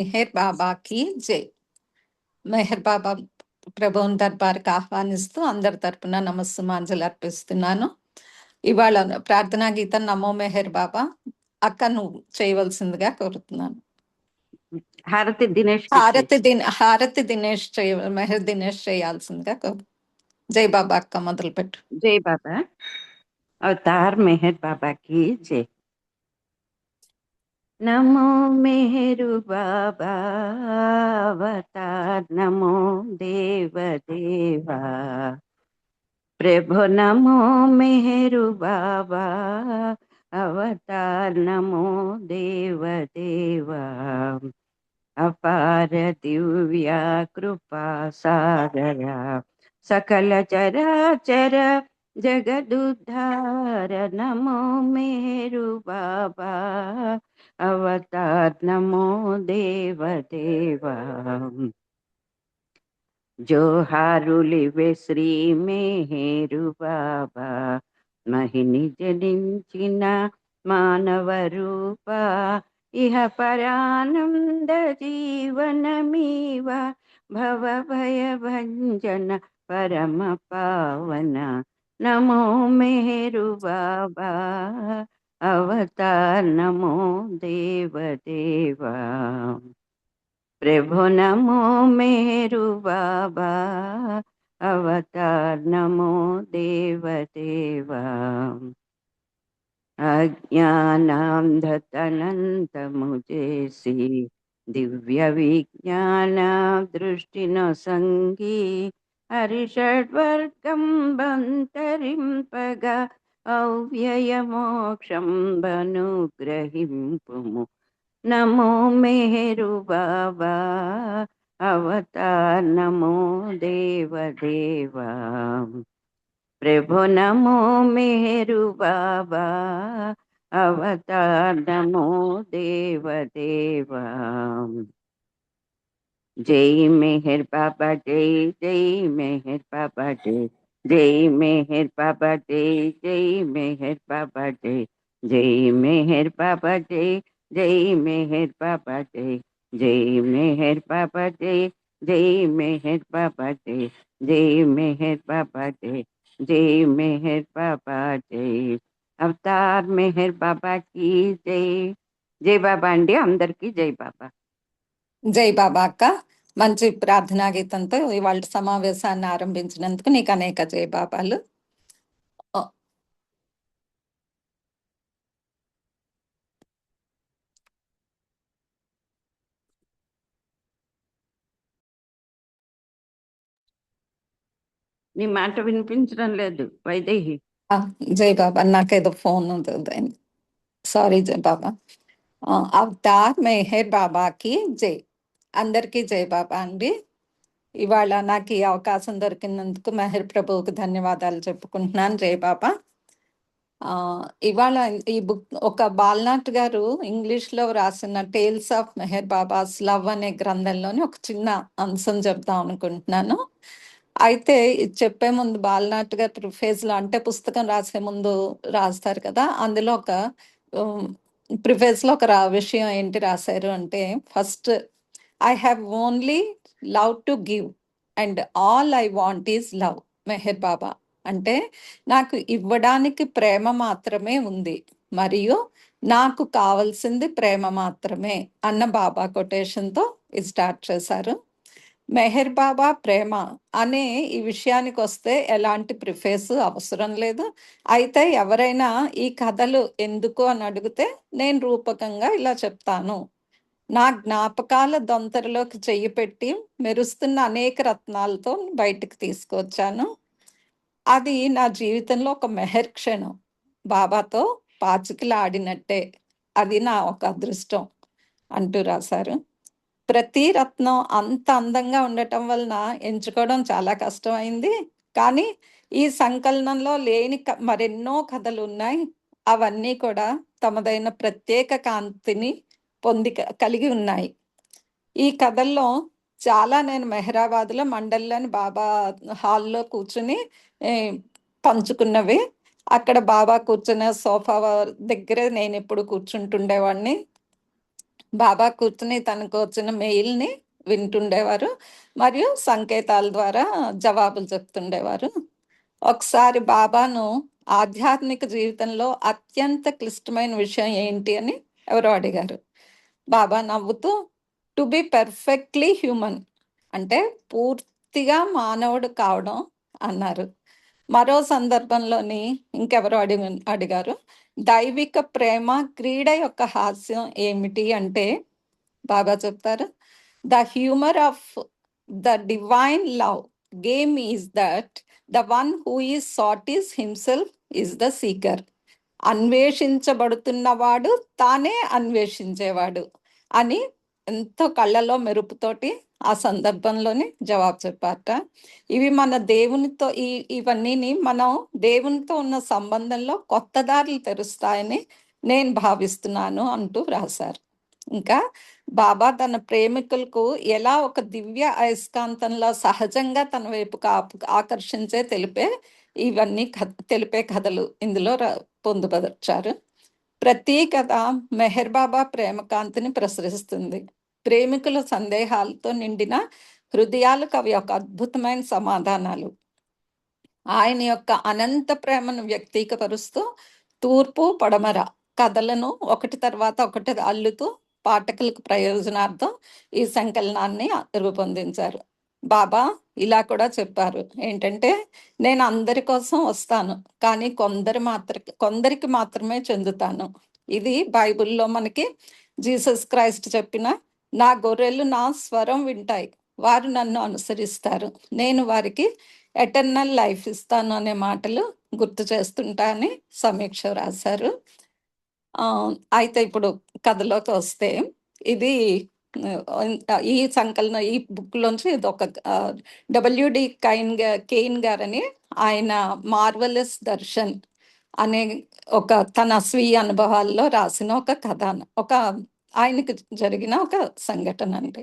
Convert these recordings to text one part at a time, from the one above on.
మెహర్ బాబాకి జై మెహర్ బాబా ప్రభువుని దర్బార్కి ఆహ్వానిస్తూ అందరి తరపున నమస్సుమాంజలు అర్పిస్తున్నాను. ఇవాళ ప్రార్థనా గీత నమో మెహర్ బాబా అక్క నువ్వు చేయవలసిందిగా కోరుతున్నాను. హారతి దినేష్ హారతి దిన హారతి దినేష్ చేయ మెహర్ దినేష్ చేయాల్సిందిగా కోరు జై బాబా అక్క మొదలుపెట్టు. జై బాబా. అవతార్ మెహర్ బాబాకి జై. नमो मेहरु बाबा नमो देव देवा। प्रभु नमो मेहरु बाबा अवतार नमो देव देवा। अपार दिव्या कृपा सागरा, सकल चरा चर जगदुद्धार। नमो मेरु बाबा अवतार नमो देव देवा जो हारुलिवे శ్రీ మేరు బాబా మహిని జనించిన మానవ రూప ఇహ పరానంద జీవనమీవ భవ భయ భంజన పరమ పావన నమో మేరు బాబా अवतार नमो देव देवा प्रभु नमो मेरु बाबा, अवतार नमो देव देवा विज्ञादृष्टिन संगी हरिषड बन्तरिं पगा హరిషడ్వర్గం నమో మేరు బాబా అవతార్ నమో దేవదేవా. ప్రభు నమో మేరు బాబా అవతార్ నమో దేవదేవా. జై మెహర్ బాబా జై జై మెహర్ బాబా జై. జై మెహర్ బాబా జై జై మెహర్ బాబా జై జై మెహర్ బాబా జై జై మెహర్ బాబా జై జై మెహర్ బాబా జై జై మెహర్ బాబా జై జై మెహర్ బాబా జై జై మెహర్ బాబా జై అవతార్ మెహర్ బాబా కి జై జై బాబా అండి అందరికీ జై బాబా జై బాబా అక్క మంచి ప్రార్థనా గీతంతో ఇవాళ సమావేశాన్ని ఆరంభించినందుకు నీకు అనేక జై బాబాలు నీ మాట వినిపించడం లేదు వైదేహి. ఆ, జై బాబా నాకేదో ఫోన్ సారీ జై బాబా ఆ, అవతార్ మెహర్ బాబాకి జై. అందరికీ జయబాబా అండి. ఇవాళ నాకు ఈ అవకాశం దొరికినందుకు మెహర్ ప్రభువుకు ధన్యవాదాలు చెప్పుకుంటున్నాను. జయబాబా ఇవాళ ఈ బుక్ ఒక బాల్నాథ్ గారు ఇంగ్లీష్లో రాసిన tales of Meher Baba's love అనే గ్రంథంలోని ఒక చిన్న అంశం చెప్దాం అనుకుంటున్నాను. అయితే ఇది చెప్పే ముందు బాలనాథ్ గారు ప్రిఫేజ్లో అంటే పుస్తకం రాసే ముందు రాస్తారు కదా అందులో ఒక ప్రిఫేజ్లో ఒక రా విషయం ఏంటి రాశారు అంటే first I have only love to give and all I want is love Meher Baba అంటే నాకు ఇవ్వడానికి ప్రేమ మాత్రమే ఉంది. మరియు నాకు కావాల్సింది ప్రేమ మాత్రమే అన్న బాబా కొటేషన్తో ఇది స్టార్ట్ చేశారు. మెహర్ బాబా ప్రేమ అనే ఈ విషయానికి వస్తే ఎలాంటి ప్రిఫేస్ అవసరం లేదు. అయితే ఎవరైనా ఈ కథలు ఎందుకు అని అడిగితే నేను రూపకంగా ఇలా చెప్తాను. నా జ్ఞాపకాల దొంతరలోకి చెయ్యి పెట్టి మెరుస్తున్న అనేక రత్నాలతో బయటకు తీసుకొచ్చాను అది నా జీవితంలో ఒక మెహర్ క్షణం. బాబాతో పాచికలాడినట్టే. అది నా ఒక అదృష్టం అంటూ రాశారు. ప్రతి రత్నం అంత అందంగా ఉండటం వలన ఎంచుకోవడం చాలా కష్టమైంది. కానీ ఈ సంకలనంలో లేని క- మరెన్నో కథలు ఉన్నాయి అవన్నీ కూడా తమదైన ప్రత్యేక కాంతిని పొంది కలిగి ఉన్నాయి. ఈ కథల్లో చాలా నేను మెహరాబాద్లో మండల్లోని బాబా హాల్లో కూర్చుని పంచుకున్నవి. అక్కడ బాబా కూర్చున్న సోఫా దగ్గరే నేను ఎప్పుడు కూర్చుంటుండేవాడిని. బాబా కూర్చుని తనకు వచ్చిన మెయిల్ని వింటుండేవారు. మరియు సంకేతాల ద్వారా జవాబులు చెప్తుండేవారు. ఒకసారి బాబాను ఆధ్యాత్మిక జీవితంలో అత్యంత క్లిష్టమైన విషయం ఏంటి అని ఎవరో అడిగారు. బాబా నవ్వుతూ టు బి పెర్ఫెక్ట్లీ హ్యూమన్ అంటే పూర్తిగా మానవుడు కావడం అన్నారు. మరో సందర్భంలోని ఇంకెవరో అడిగి అడిగారు దైవిక ప్రేమ క్రీడ యొక్క హాస్యం ఏమిటి? అంటే బాబా చెప్తారు the humour of the divine love game is that the one who is sought is himself is the seeker అన్వేషించబడుతున్నవాడు తానే అన్వేషించేవాడు అని ఎంతో కళ్ళలో మెరుపుతోటి ఆ సందర్భంలోనే జవాబు చెప్పారట. ఇవి మన దేవునితో ఈ ఇవన్నీ మనం దేవునితో ఉన్న సంబంధంలో కొత్త దారులు తెరుస్తాయని నేను భావిస్తున్నాను అంటూ రాశారు ఇంకా బాబా తన ప్రేమికులకు ఎలా ఒక దివ్య అయస్కాంతంలో సహజంగా తన వైపు ఆకర్షించే తెలిపే ఇవన్నీ కథ తెలిపే కథలు ఇందులో పొందుపరిచారు. ప్రత్యేకత కథ ప్రేమకాంతిని ప్రసరిస్తుంది. ప్రేమికుల సందేహాలతో నిండిన హృదయాలకు అవి ఒక అద్భుతమైన సమాధానాలు. ఆయన యొక్క అనంత ప్రేమను వ్యక్తీకపరుస్తూ తూర్పు పడమర కథలను ఒకటి తర్వాత ఒకటి అల్లుతూ పాఠకులకు ప్రయోజనార్థం ఈ సంకలనాన్ని రూపొందించారు. బాబా ఇలా కూడా చెప్పారు. ఏంటంటే నేను అందరి కోసం వస్తాను కానీ కొందరు మాత్ర కొందరికి మాత్రమే చెందుతాను. ఇది బైబిల్లో మనకి జీసస్ క్రైస్ట్ చెప్పిన నా గొర్రెలు నా స్వరం వింటాయి వారు నన్ను అనుసరిస్తారు. నేను వారికి ఎటర్నల్ లైఫ్ ఇస్తాను అనే మాటలు గుర్తు చేస్తుంటా అని సమీక్ష రాశారు. అయితే ఇప్పుడు కథలోకి వస్తే ఇది ఈ సంకలన ఈ బుక్ లోంచి ఇది ఒక డబ్ల్యూడి కైన్ కేయిన్ గారని ఆయన మార్వలస్ దర్శన్ అనే ఒక తన స్వీయ అనుభవాల్లో రాసిన ఒక కథ ఒక ఆయనకి జరిగిన ఒక సంఘటన అండి.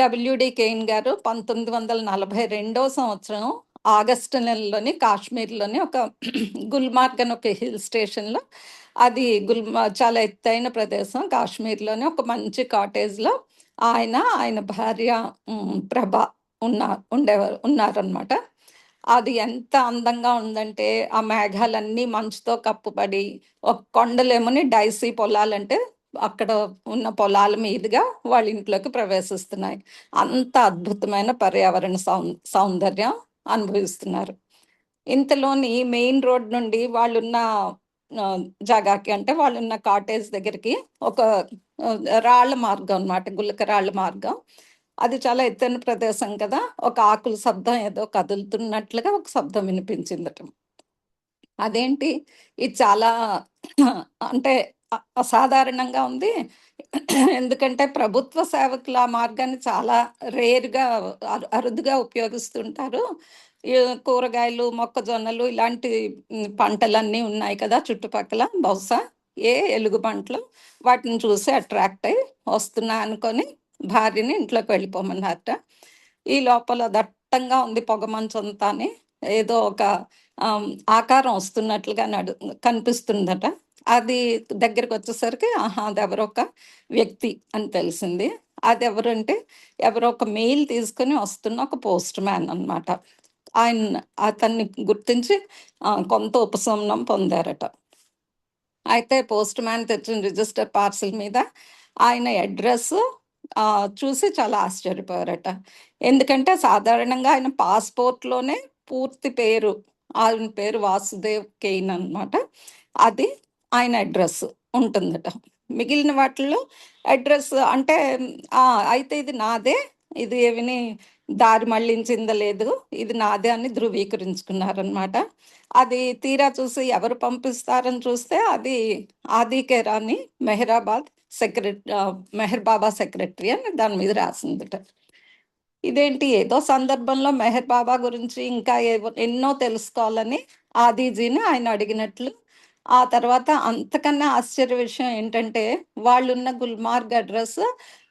డబ్ల్యూడి కేయిన్ గారు పంతొమ్మిది వందల నలభై రెండవ సంవత్సరం ఆగస్టు నెలలోని కాశ్మీర్లోని ఒక గుల్మార్గ్ అని ఒక హిల్ స్టేషన్లో అది గుల్మ చాలా ఎత్తైన ప్రదేశం. కాశ్మీర్లోనే ఒక మంచి కాటేజ్లో ఆయన ఆయన భార్య ప్రభ ఉన్న ఉండేవారు ఉన్నారనమాట అది ఎంత అందంగా ఉందంటే ఆ మేఘాలన్నీ మంచుతో కప్పుబడి ఒక కొండలేమని డైసీ పొలాలంటే అక్కడ ఉన్న పొలాల మీదుగా వాళ్ళ ఇంట్లోకి ప్రవేశిస్తున్నాయి. అంత అద్భుతమైన పర్యావరణ సౌందర్యం అనుభవిస్తున్నారు. ఇంతలోని మెయిన్ రోడ్ నుండి వాళ్ళున్న జాగాకి అంటే వాళ్ళున్న కాటేజ్ దగ్గరికి ఒక రాళ్ళ మార్గం అనమాట గుల్లక రాళ్ళ మార్గం. అది చాలా ఎత్తైన ప్రదేశం కదా ఒక ఆకుల శబ్దం ఏదో కదులుతున్నట్లుగా ఒక శబ్దం వినిపించిందట. అదేంటి? ఇది చాలా అంటే అసాధారణంగా ఉంది. ఎందుకంటే ప్రభుత్వ సేవకులు ఆ మార్గాన్ని చాలా రేరుగా అరుదుగా ఉపయోగిస్తుంటారు. కూరగాయలు మొక్కజొన్నలు ఇలాంటి పంటలన్నీ ఉన్నాయి కదా చుట్టుపక్కల. బహుశా ఏ ఎలుగు పంటలు వాటిని చూసి అట్రాక్ట్ అయ్యి వస్తున్నా అనుకొని భార్యని ఇంట్లోకి వెళ్ళిపోమన్నారట. ఈ లోపల దట్టంగా ఉంది పొగ అని ఏదో ఒక ఆకారం వస్తున్నట్లుగా నడు కనిపిస్తుందట. అది దగ్గరికి వచ్చేసరికి ఆహా అది ఎవరో ఒక వ్యక్తి అని తెలిసింది. అది ఎవరంటే ఎవరో ఒక మెయిల్ తీసుకుని వస్తున్న ఒక పోస్ట్ మ్యాన్ అనమాట ఆయన అతన్ని గుర్తించి కొంత ఉపశమనం పొందారట. అయితే పోస్ట్ మ్యాన్ తెచ్చిన రిజిస్టర్ పార్సిల్ మీద ఆయన అడ్రస్ చూసి చాలా ఆశ్చర్యపోయారట. ఎందుకంటే సాధారణంగా ఆయన పాస్పోర్ట్లోనే పూర్తి పేరు ఆయన పేరు వాసుదేవ్ కెయిన్ అనమాట అది ఆయన అడ్రస్ ఉంటుందట. మిగిలిన వాటిల్లో అడ్రస్ అంటే అయితే ఇది నాదే ఇది ఏమిని దారి మళ్ళించిందా లేదు. ఇది నాదే అని ధృవీకరించుకున్నారనమాట అది తీరా చూసి ఎవరు పంపిస్తారని చూస్తే అది ఆదికేరాని మెహరాబాద్ సెక్రటరీ మెహర్ బాబా సెక్రటరీ అని దాని మీద రాసిందిట. ఇదేంటి? ఏదో సందర్భంలో మెహర్ బాబా గురించి ఇంకా ఎన్నో తెలుసుకోవాలని ఆదిజీని ఆయన అడిగినట్లు ఆ తర్వాత అంతకన్నా ఆశ్చర్య విషయం ఏంటంటే వాళ్ళున్న గుల్మార్గ్ అడ్రస్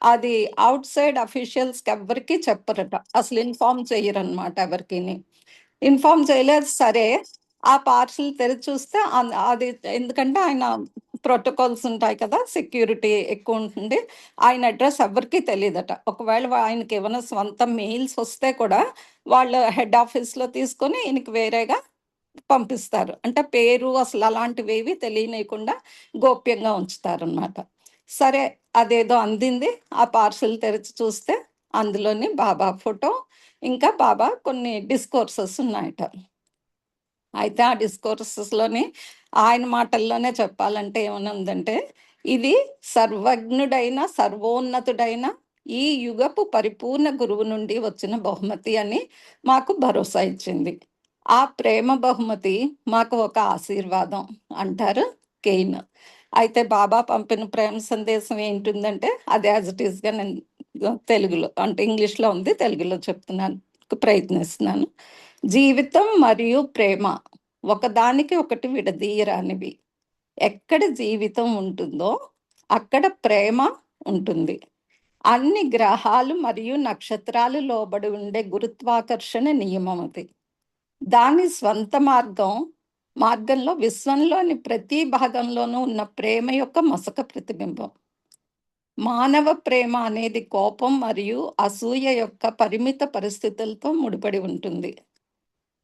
అది అవుట్ సైడ్ అఫీషియల్స్కి ఎవరికి చెప్పరట. అసలు ఇన్ఫార్మ్ చేయరనమాట ఎవరికి ఇన్ఫార్మ్ చేయలేదు. సరే ఆ పార్సల్ తెరిచి చూస్తే అది ఎందుకంటే ఆయన ప్రోటోకాల్స్ ఉంటాయి కదా సెక్యూరిటీ ఎక్కువ ఉంటుంది. ఆయన అడ్రస్ ఎవరికీ తెలియదట ఒకవేళ ఆయనకి ఏమైనా స్వంత మెయిల్స్ వస్తే కూడా వాళ్ళు హెడ్ ఆఫీస్లో తీసుకొని ఈయనకి వేరేగా పంపిస్తారు. అంటే పేరు అసలు అలాంటివి ఏవి తెలియనియకుండా గోప్యంగా ఉంచుతారనమాట సరే అదేదో అందింది. ఆ పార్సిల్ తెరిచి చూస్తే అందులోని బాబా ఫోటో ఇంకా బాబా కొన్ని డిస్కోర్సెస్ ఉన్నాయట. అయితే ఆ డిస్కోర్సెస్లోని ఆయన మాటల్లోనే చెప్పాలంటే ఏమైనా ఉందంటే ఇది సర్వజ్ఞుడైన సర్వోన్నతుడైన ఈ యుగపు పరిపూర్ణ గురువు నుండి వచ్చిన బహుమతి అని మాకు భరోసా ఇచ్చింది. ఆ ప్రేమ బహుమతి మాకు ఒక ఆశీర్వాదం అంటారు కెయిన్. అయితే బాబా పంపిన ప్రేమ సందేశం ఏంటుందంటే అది యాజ్ ఇట్ ఈస్గా నేను తెలుగులో అంటే ఇంగ్లీష్లో ఉంది తెలుగులో చెప్తున్నాను ప్రయత్నిస్తున్నాను. జీవితం మరియు ప్రేమ ఒకదానికి ఒకటి విడదీయరానివి. ఎక్కడ జీవితం ఉంటుందో అక్కడ ప్రేమ ఉంటుంది. అన్ని గ్రహాలు మరియు నక్షత్రాలు లోబడి ఉండే గురుత్వాకర్షణ నియమం అది. దాని స్వంత మార్గం మార్గంలో విశ్వంలోని ప్రతి భాగంలోనూ ఉన్న ప్రేమ యొక్క మసక ప్రతిబింబం. మానవ ప్రేమ అనేది కోపం మరియు అసూయ యొక్క పరిమిత పరిస్థితులతో ముడిపడి ఉంటుంది.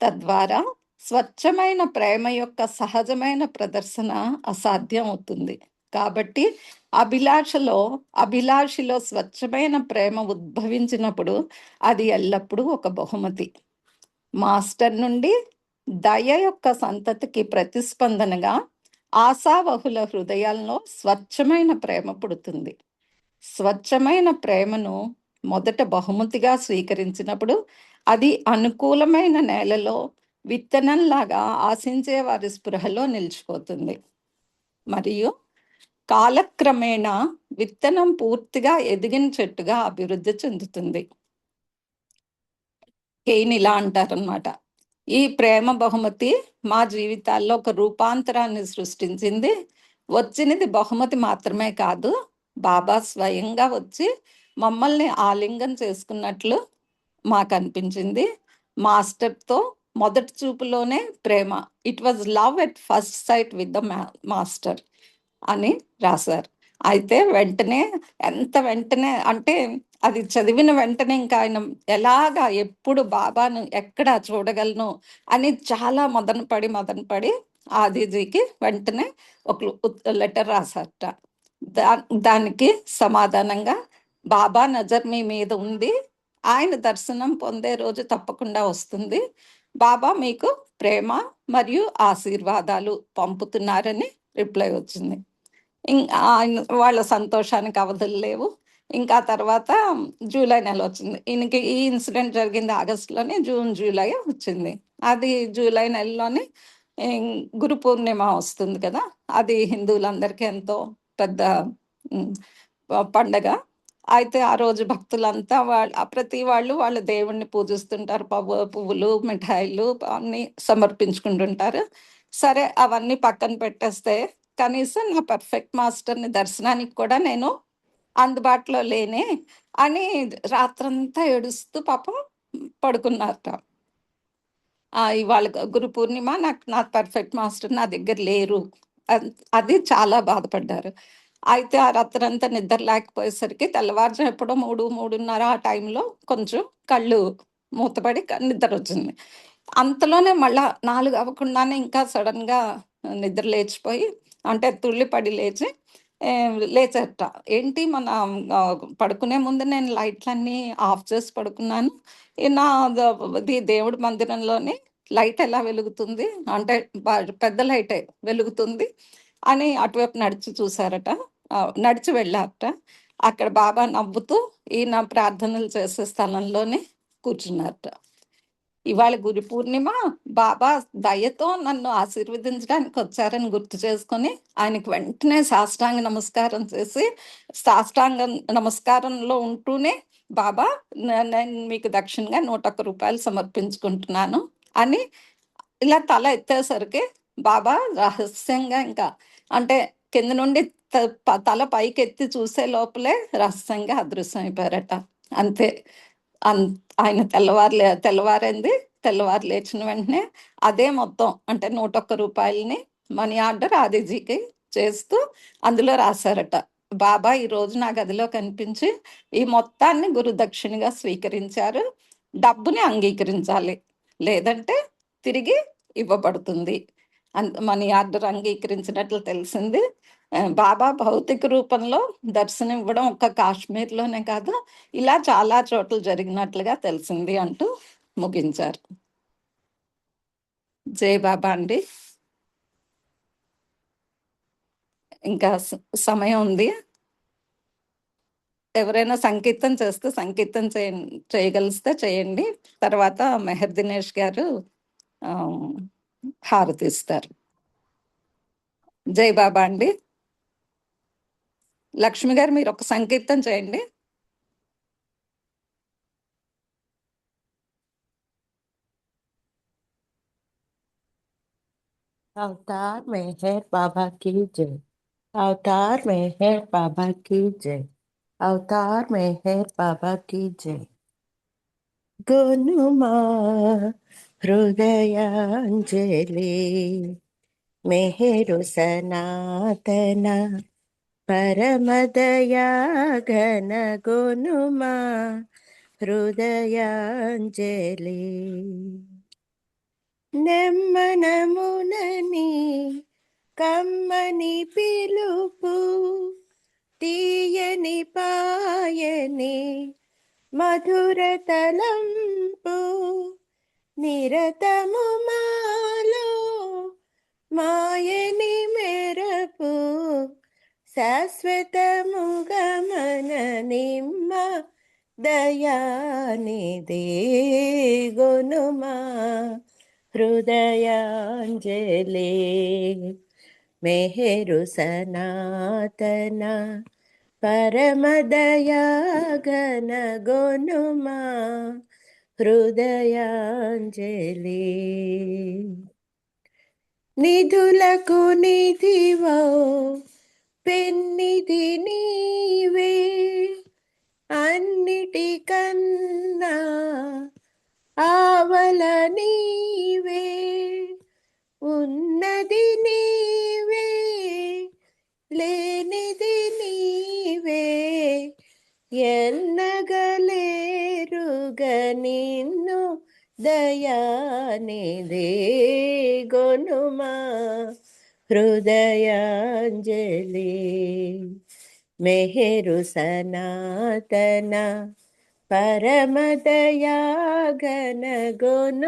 తద్వారా స్వచ్ఛమైన ప్రేమ యొక్క సహజమైన ప్రదర్శన అసాధ్యం అవుతుంది కాబట్టి అభిలాషలో అభిలాషిలో స్వచ్ఛమైన ప్రేమ ఉద్భవించినప్పుడు అది ఎల్లప్పుడూ ఒక బహుమతి. మాస్టర్ నుండి దయ యొక్క సంతతికి ప్రతిస్పందనగా ఆశావహుల హృదయాల్లో స్వచ్ఛమైన ప్రేమ పుడుతుంది. స్వచ్ఛమైన ప్రేమను మొదట బహుమతిగా స్వీకరించినప్పుడు అది అనుకూలమైన నేలలో విత్తనంలాగా ఆశించే వారి స్పృహలో నిలిచిపోతుంది. మరియు కాలక్రమేణా విత్తనం పూర్తిగా ఎదిగిన చెట్టుగా అభివృద్ధి చెందుతుంది. కేయిన్ ఇలా అంటారనమాట ఈ ప్రేమ బహుమతి మా జీవితాల్లో ఒక రూపాంతరాన్ని సృష్టించింది. వచ్చినది బహుమతి మాత్రమే కాదు బాబా స్వయంగా వచ్చి మమ్మల్ని ఆలింగం చేసుకున్నట్లు మాకు అనిపించింది మాస్టర్తో మొదటి చూపులోనే ప్రేమ. It was love at first sight with the master అని రాశారు. అయితే వెంటనే ఎంత వెంటనే అంటే అది చదివిన వెంటనే ఇంకా ఆయన ఎలాగా ఎప్పుడు బాబాను ఎక్కడ చూడగలను అని చాలా మదన పడి మదన పడి ఆదిజీకి వెంటనే ఒక లెటర్ రాశారట. దా దానికి సమాధానంగా బాబా నజర్ మీ మీద ఉంది ఆయన దర్శనం పొందే రోజు తప్పకుండా వస్తుంది బాబా మీకు ప్రేమ మరియు ఆశీర్వాదాలు పంపుతున్నారని రిప్లై వచ్చింది. ఇంకా ఆయన వాళ్ళ సంతోషానికి అవధులు లేవు. ఇంకా తర్వాత జూలై నెల వచ్చింది ఈయనకి ఈ ఇన్సిడెంట్ జరిగింది ఆగస్టులోనే జూన్ జూలై వచ్చింది. అది జూలై నెలలోనే గురు పూర్ణిమ వస్తుంది కదా అది హిందువులందరికీ ఎంతో పెద్ద పండగ. అయితే ఆ రోజు భక్తులంతా వాళ్ళ ప్రతి వాళ్ళు వాళ్ళ దేవుణ్ణి పూజిస్తుంటారు. పవ్వు పువ్వులు మిఠాయిలు అన్ని సమర్పించుకుంటుంటారు. సరే అవన్నీ పక్కన పెట్టేస్తే కనీసం నా పర్ఫెక్ట్ మాస్టర్ని దర్శనానికి కూడా నేను అందుబాటులో లేనే అని రాత్రంతా ఏడుస్తూ పాపం పడుకున్నారట. ఇవాళ గురు పూర్ణిమ నాకు నా పర్ఫెక్ట్ మాస్టర్ నా దగ్గర లేరు. అది చాలా బాధపడ్డారు. అయితే ఆ రాత్రంతా నిద్ర లేకపోయేసరికి తెల్లవారుజాము ఎప్పుడో మూడు మూడున్నర ఆ టైంలో కొంచెం కళ్ళు మూతపడి నిద్ర వచ్చింది. అంతలోనే మళ్ళా నాలుగు అవ్వకుండానే ఇంకా సడన్గా నిద్ర లేచిపోయి అంటే తుళ్ళిపడి లేచి లేచట ఏంటి మన పడుకునే ముందు నేను లైట్లన్నీ ఆఫ్ చేసి పడుకున్నాను. ఈ నా ఇది దేవుడి మందిరంలోని లైట్ ఎలా వెలుగుతుంది? అంటే పెద్ద లైటే వెలుగుతుంది అని అటువైపు నడిచి చూసారట నడిచి వెళ్ళారట. అక్కడ బాబా నవ్వుతూ ఈయన ప్రార్థనలు చేసే స్థలంలోనే కూర్చున్నారట. ఇవాళ గురు పూర్ణిమ బాబా దయతో నన్ను ఆశీర్వదించడానికి వచ్చారని గుర్తు చేసుకొని ఆయనకు వెంటనే సాష్టాంగ నమస్కారం చేసి సాష్టాంగ నమస్కారంలో ఉంటూనే బాబా నేను మీకు దక్షిణగా నూట ఒక్క రూపాయలు సమర్పించుకుంటున్నాను అని ఇలా తల ఎత్తేసరికి బాబా రహస్యంగా ఇంకా అంటే కింద నుండి తల పైకి ఎత్తి చూసే లోపలే రహస్యంగా అదృశ్యం అయిపోయారట అంతే. ఆయన తెల్లవారు తెల్లవారైంది? తెల్లవారు లేచిన వెంటనే అదే మొత్తం అంటే నూట ఒక్క రూపాయలని మనీ ఆర్డర్ ఆదిజీకి చేస్తూ అందులో రాశారట. బాబా ఈ రోజు నా గదిలో కనిపించి ఈ మొత్తాన్ని గురుదక్షిణగా స్వీకరించారు. డబ్బుని అంగీకరించాలి. లేదంటే తిరిగి ఇవ్వబడుతుంది. అంత మనీ ఆర్డర్ అంగీకరించినట్లు తెలిసింది. బాబా భౌతిక రూపంలో దర్శనం ఇవ్వడం ఒక్క కాశ్మీర్లోనే కాదు ఇలా చాలా చోట్ల జరిగినట్లుగా తెలిసింది అంటూ ముగించారు. జై బాబా అండి. ఇంకా సమయం ఉంది. ఎవరైనా సంకీర్తం చేస్తే సంకీర్తం చేయ చేయగలిస్తే చేయండి. తర్వాత మెహర్ దినేష్ గారు హారతిస్తారు ఇస్తారు. జై బాబా అండి. లక్ష్మి గారు మీరు ఒక సంకీర్తన చేయండి अवतार मेहर बाबा की जय अवतार मेहर बाबा की जय अवतार मेहर बाबा की जय गुनुमा हृदयांजलि मेहरु सनातन పరమదయా ఘన గుణుమా హృదయాంజలి. నెమ్మనమునని కమ్మని పిలుపు తీయని పాయని మధుర తలంపు నిరతము మాలో మాయని మెరపు శాశ్వతముగమన నిమ్మ దయానిదే గునుమా హృదయాంజలి మెహరు సనాతన పరమదయాగన గొనుమా హృదయాంజలి నిధులకు నిధివో పెన్నిది నీవే అన్నిటికన్నా ఆవల నీవే. ఉన్నది నీవే లేనిది నీవే ఎన్నగలేరుగ నిన్ను దయానిదే గొనుమా. హృదయాంజలి మెహరు సనాతన పరమదయాగన ఘన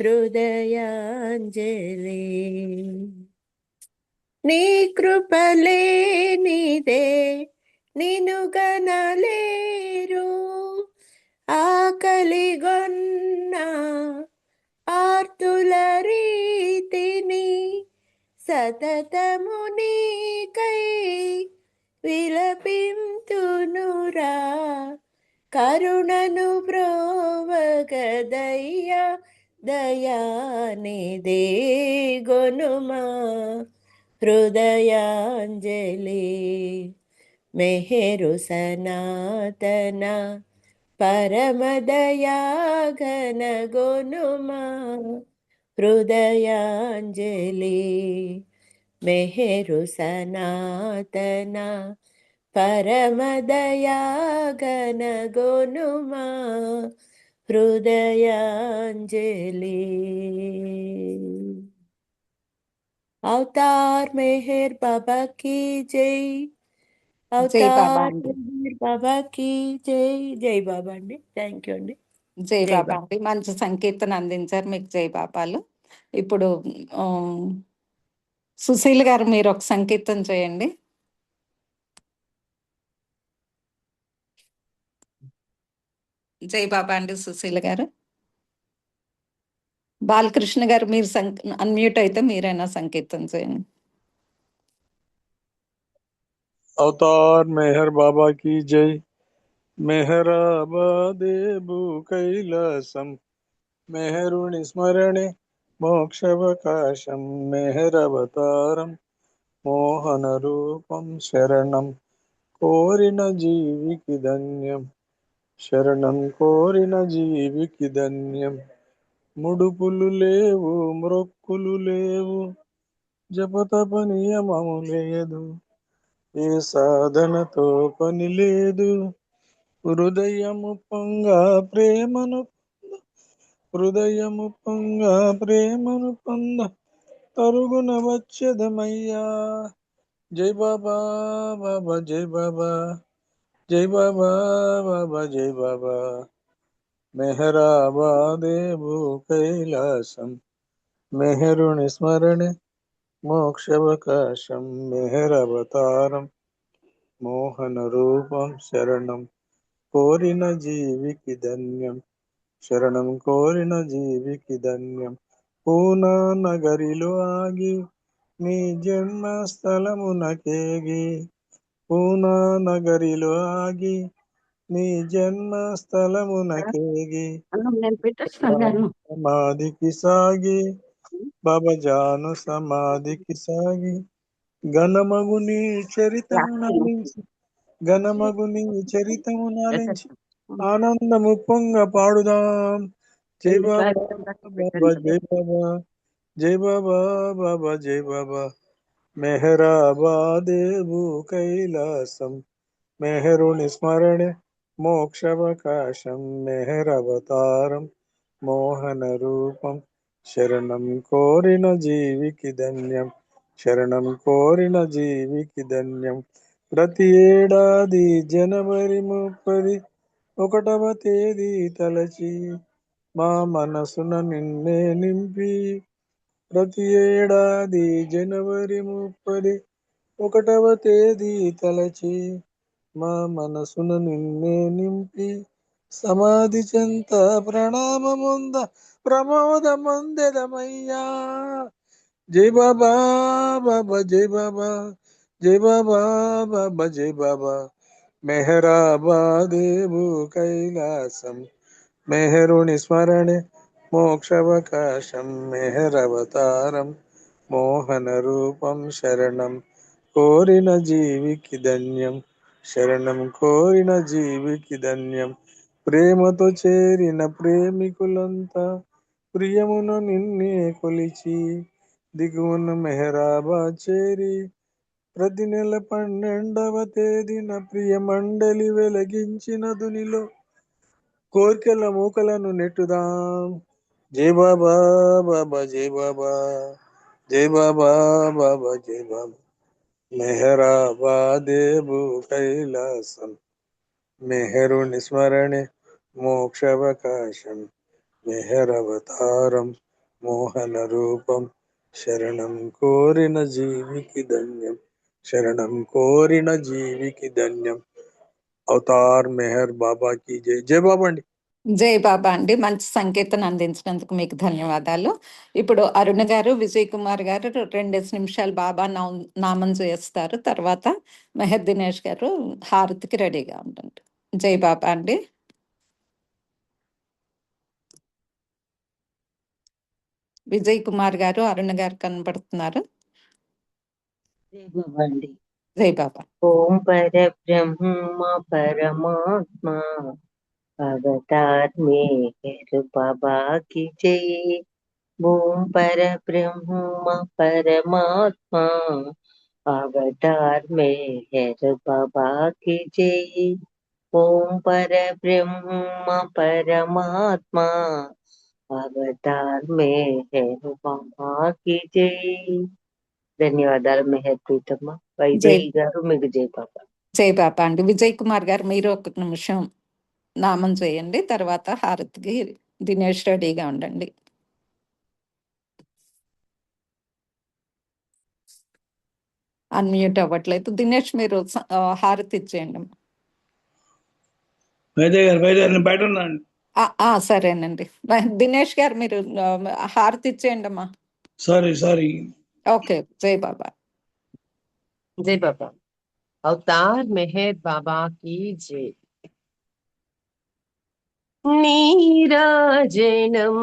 హృదయాంజలి. నీ కృపలేనిదే నిను గణలే సతతమునికై విలపింతునురా. కరుణను ప్రోవగదయ్యా దయానిదే గొనుమా. హృదయాంజలి మెహరు సనాతన పరమదయాఘన గొనుమా. హృదయాంజలి మెహరు సనాతన పరమదయా ఘన గొనుమా హృదయాంజలి. అవతార్ మెహర్ బాబా की జై. అవతార్ మెహర్ బాబా की జై. జై బాబా అండి. థ్యాంక్ యూ అండి. జై బాబా. అండి. మంచి సంకీర్తన అందించారు మీకు జై బాబాలు. ఇప్పుడు సుశీల్ గారు మీరు ఒక సంకీర్తన చేయండి జై బాబా అండి సుశీల్ గారు బాలకృష్ణ గారు మీరు సం అన్మ్యూట్ అయితే మీరైనా సంకీర్తన చేయండి अवतार मेहर बाबा की जय मेहराबादेबु कैलासम मेहरुणि स्मरणे మోక్షవకాశం మెహరవతారం మోహన రూపం శరణం కోరిన జీవికి ధన్యం. శరణం కోరిన జీవికి ధన్యం. ముడుపులు లేవు మ్రొక్కులు లేవు జపతప నియమము లేదు. ఏ సాధనతో పని లేదు. హృదయము పొంగా ప్రేమను హృదయము పొంగ ప్రేమను పొంద తరుగున వచ్చదమయ్యా జై బాబా బాబా జై బాబా జై బాబా బాబా జై బాబా మెహరాబాదేవు కైలాసం మెహరుని స్మరణೆ మోక్షవకాశం మెహరవతారం మోహన రూపం శరణం కోరిన జీవికి ధన్యం శరణం కోరిన జీవికి ధన్యం. పూనా నగరిలో ఆగి నీ జన్మ స్థలమునకేగి పూనా నగరిలో ఆగి నీ జన్మ స్థలమునకేగి అన్నం నేను పెట్టేస్తాను గాను. సమాధికి సాగి బాబా జాను సమాధికి సాగి. ఘనమగుని నాలించి ఘనమగుని చరితము నాలించి ఆనందము పొంగ పాడుదాం జై బాబా బాబా జై బాబా జై బాబా బాబా జై బాబా మెహరాబాదేవు కైలాసం మెహరుని స్మరణೆ మోక్షవకాశం మెహరవతారం మోహన రూపం శరణం కోరిన జీవికి ధన్యం శరణం కోరిన జీవికి ధన్యం ప్రతి ఏడాది జనవరి ముప్పది ఒకటవ తేదీ తలచి మా మనసున నిన్నే నింపి. ప్రతి ఏడాది జనవరి ముప్పది ఒకటవ తేదీ తలచి మా మనసున నిన్నే నింపి. సమాధి చెంత ప్రణామముంద ప్రమోదమందెదమయ్యా. జై బాబా బాబా జై బాబా జై బాబా బాబా జై బాబా. మెహరాబాదేవు కైలాసం మెహరుని స్మరణೆ మోక్షవకాశం మెహరవతారం మోహన రూపం శరణం కోరిన జీవికి ధన్యం శరణం కోరిన జీవికి ధన్యం ప్రేమతో చేరిన ప్రేమికులంతా ప్రియమును నిన్నే కొలిచి దిగువన మెహరాబా చేరి ప్రతి నెల పన్నెండవ తేదీన ప్రియ మండలి వెలగించిన దునిలో కోర్కెల మూకలను నెట్టుదాం. జై బాబా బాబా జై బాబా జై బాబా బాబా జై బాబా. మెహరాబాదేవు కైలాసం మెహరుని స్మరణೆ మోక్షవకాశం మెహరవతారం మోహన రూపం శరణం కోరిన జీవికి ధన్యం. శరణం కోరిన జీవికి ధన్యం. అవతార్ మెహర్ బాబా కి జై. జై బాబా అండి. జై బాబా అండి. మంచి సంకేతం అందించినందుకు మీకు ధన్యవాదాలు. ఇప్పుడు అరుణ గారు విజయ్ కుమార్ గారు రెండేసి నిమిషాలు బాబా నామ- నామం చేస్తారు. తర్వాత మెహర్ దినేష్ గారు హారతికి రెడీగా ఉండండి. జై బాబా అండి. విజయ్ కుమార్ గారు అరుణ గారు కనబడుతున్నారు. జై బాబా అండి జై బాబా ఓం పరబ్రహ్మ పరమాత్మ అవతార్ మే హెర్ బాబా కి జై ఓం పరబ్రహ్మ పరమాత్మ అవతార్ మే హెర్ బాబా కి జై ఓం పరబ్రహ్మ పరమాత్మ అవతార్ మే హెర్ బాబా కి జై ధన్యవాదాలు మెహర్ ప్రీతమ్మ. వైదేహి గారు మీకు జై జై బాబా అండి. విజయ్ కుమార్ గారు మీరు ఒక నిమిషం నామం చేయండి. తర్వాత హారతికి దినేష్ రెడీగా ఉండండి. అన్మ్యూట్ అవ్వట్లేదు. దినేష్ మీరు హారతి ఇచ్చేయండి. బయట సరేనండి. దినేష్ గారు మీరు హారతి ఇచ్చేయండి అమ్మా సారీ సారీ. ఓకే జై బాబా जय बाबा अवतार मेहर बाबा की जय నీరాజనం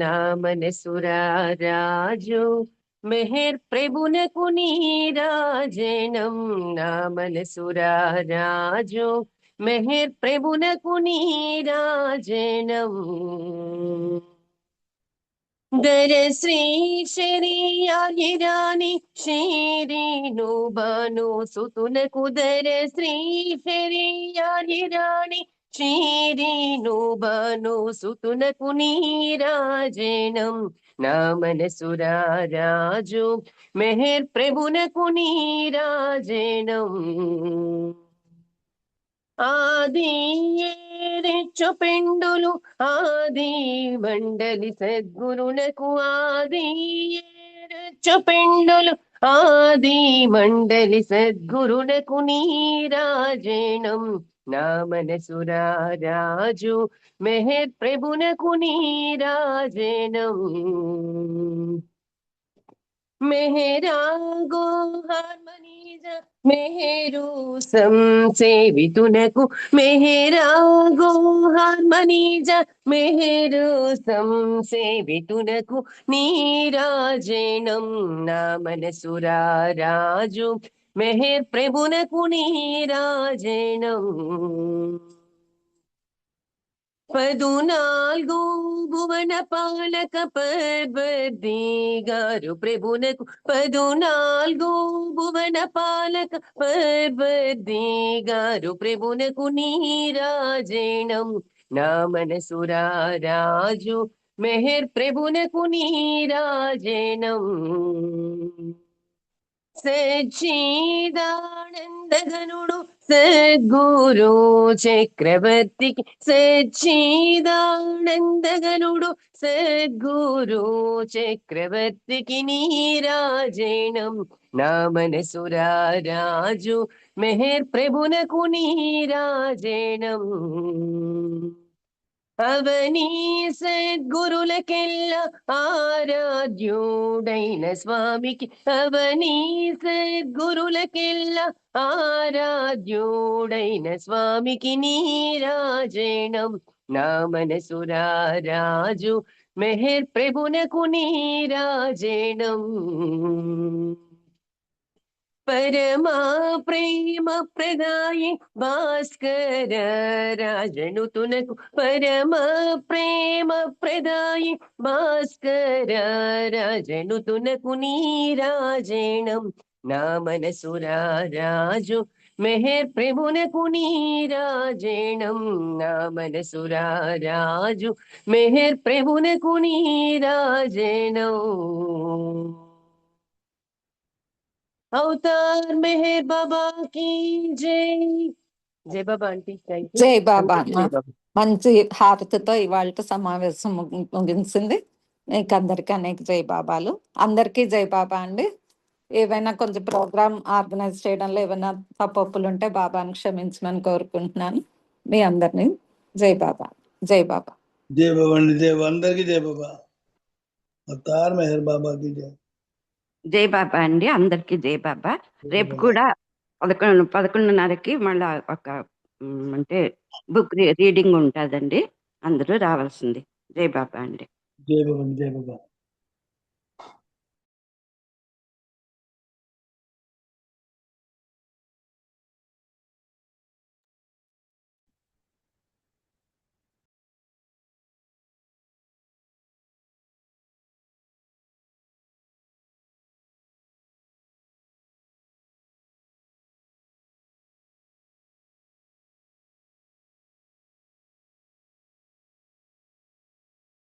నామన సురారాజు మెహర్ ప్రభునకు నీరాజనం నామన సురారాజు మెహర్ ప్రభునకు నీరాజనం దర శ్రీ శరీరాని శరీను బాను సుతునకు దర శ్రీ శరీరాని శరీను బాను సుతునకు నీరాజనం నా మనసురారాజు మెహర్ ప్రభునకు నీరాజనం ఆది నిచ్చు పెండులు. ఆది మండలి సద్గురునకు ఆది ఏరెచ్చు పెండులు. ఆది మండలి సద్గురునకు నీరాజేణం. నా మనసురారాజు మెహర్ ప్రభునకు నీరాజేణం. మెహరాగో హార్మనీజ మెహరు సంసేవితునకు మెహరాగో హార్మనీజ మెహరు సంసేవితునకు నీరాజనం నా మనసురారాజు మెహర్ ప్రభునకు నీరాజనం పదునాలుగు భువన పాలక పర్వదిగారు ప్రభునకు పదునాలుగు భువన పాలక పర్వదిగారు ప్రభునకు నీరాజనం నా మనసురారాజు మెహర్ ప్రభునకు నీరాజనం సచ్చిదానందగనుడు సద్గురు చక్రవర్తికి సచ్చిదానందగనుడు సద్గురు చక్రవర్తికి నీరాజనం నా మనసురారాజు మెహర్ ప్రభునకు నీరాజనం అవనీ సద్గురులకెల్ల ఆరాధ్యుడైన స్వామికి అవనీ సద్గురులకెల్ల ఆరాధ్యుడైన స్వామికి నీరాజనం నా మనసురారాజు మెహర్ ప్రభునకు నీరాజనం పరమా ప్రేమ ప్రదాయి భాస్కర రాజనుతునకు పరమ ప్రేమ ప్రదాయి భాస్కర రాజనుతునకు నీరాజనం నా మనసురారాజు మెహర్ ప్రభునకు నీరాజనం నా మనసురారాజు మెహర్ ప్రభునకు నీరాజనం అవతార్ మెహర్ బాబా की జై. జై బాబా ఆంటీ జై బాబా. జై అన్న బాబా. మంచి హారతితో ఇవాళ సమావేశం ముగి- ముగిసింది. మీకు అందరికీ అనేక జై బాబాలు. అందరికీ జై బాబా అండి. ఏవైనా కొంచెం ప్రోగ్రామ్ ఆర్గనైజ్ చేయడంలో ఏమైనా తప్పప్పులు ఉంటే బాబాను క్షమించమని కోరుకుంటున్నాను. మీ అందరినీ జై బాబా జై బాబా. జై బాబా అండి జై అందరికి జై బాబా. మెహర్ బాబాకి జై. బాబా అండి అందరికి జై బాబా. రేపు కూడా పదకొండు పదకొండున్నరకి మళ్ళా ఒక అంటే బుక్ రీడింగ్ ఉంటుందండి. అందరూ రావాల్సింది. జై బాబా అండి. జై బాబా జై బాబా.